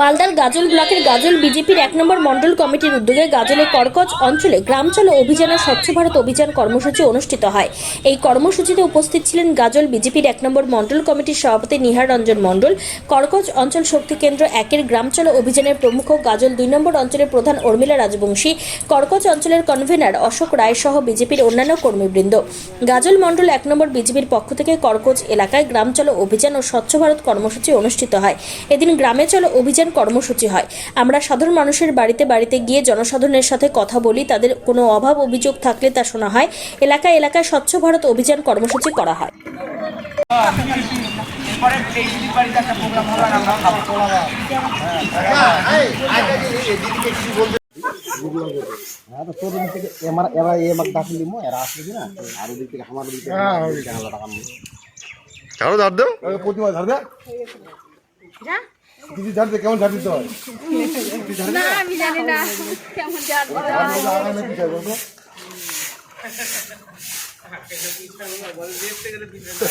মালদার গাজল ব্লকের গাজল বিজেপির এক নম্বর মণ্ডল কমিটির উদ্যোগে গাজলের কর্কজ অঞ্চলে গ্রাম চলো অভিযানে স্বচ্ছ ভারত অভিযান কর্মসূচি অনুষ্ঠিত হয়। এই কর্মসূচিতে উপস্থিত ছিলেন গাজল বিজেপির এক নম্বর মণ্ডল কমিটির সভাপতি নিহার রঞ্জন মণ্ডল কর্কজ অঞ্চল শক্তি কেন্দ্র একের গ্রাম চলো অভিযানের প্রমুখ গাজল দুই নম্বর অঞ্চলের প্রধান উর্মিলা রাজবংশী কর্কজ অঞ্চলের কনভেনার অশোক রায় সহ বিজেপির অন্যান্য কর্মীবৃন্দ। গাজল মণ্ডল এক নম্বর বিজেপির পক্ষ থেকে কর্কজ এলাকায় গ্রাম চলো অভিযান ও স্বচ্ছ ভারত কর্মসূচি অনুষ্ঠিত হয়। এদিন গ্রামে চলো অভিযান কর্মসূচি হয়। আমরা সাধারণ মানুষের বাড়িতে বাড়িতে গিয়ে জনসাধারণের সাথে কথা বলি তাদের কোনো অভাব অভিযোগ থাকলে তা শোনা হয়। এলাকা এলাকায় স্বচ্ছ ভারত অভিযান কর্মসূচি করা হয়। খাব হ্যাঁ। কারও ধার প্রতিমা দে দিদি জানতে কেমন ঝাড় দিতে হয়। না আমি জানি না। কেমন বলতো